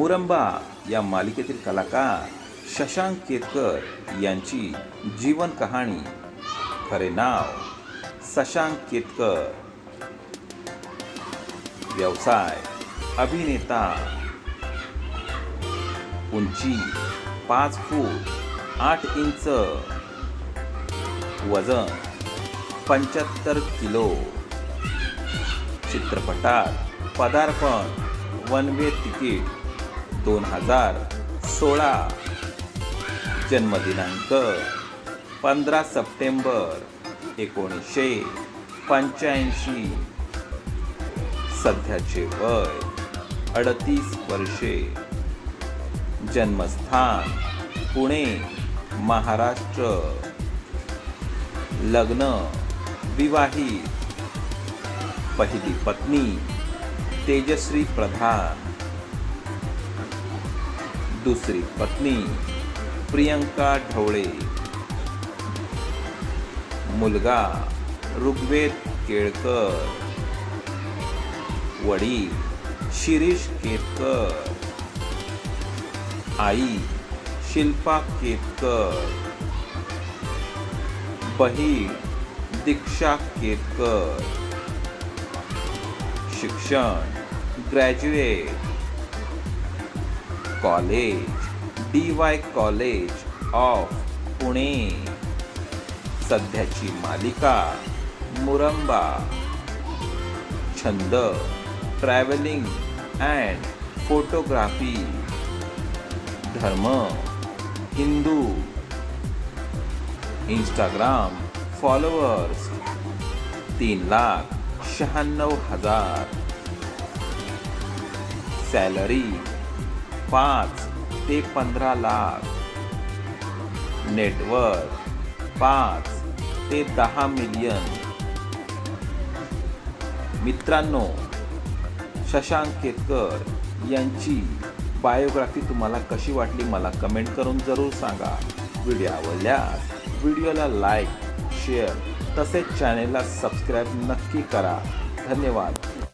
मुरंबा या मालिकेतील कलाकार शशांक केतकर यांची जीवन कहाणी. खरे नाव शशांक केतकर. व्यवसाय अभिनेता. उंची पाच फूट आठ इंच. वजन पंच्याहत्तर किलो. चित्रपटात पदार्पण वन वे तिकीट. दोन हजार सोळा जन्मदिनांक पंधरा सप्टेंबर एकोणीसशे पंच्याऐंशी. सध्याचे वय अडतीस वर्षे. जन्मस्थान पुणे महाराष्ट्र. लग्न विवाहित पहिली पत्नी तेजश्री प्रधान. दुसरी पत्नी प्रियंका ढवळे. मुलगा ऋग्वेद केळकर. वडील शिरीष केतकर. आई शिल्पा केतकर. बहीण दीक्षा केतकर. शिक्षण graduate. College D Y college of Pune. सध्याची मालिका मुरंबा. छंद ट्रॅव्हलिंग अँड फोटोग्राफी धर्म हिंदू. इंस्टाग्राम फॉलोअर्स तीन लाख शहाण्णव हजार. सॅलरी पाच ते पंधरा लाख. नेटवर्क पाच ते दहा मिलियन मित्रांनो शशांक केतकर यांची बायोग्राफी तुम्हाला कशी वाटली मला कमेंट करून जरूर सांगा. व्हिडिओ आवडल्यास व्हिडिओला लाईक शेअर तसेच चॅनेलला सबस्क्राईब नक्की करा. धन्यवाद.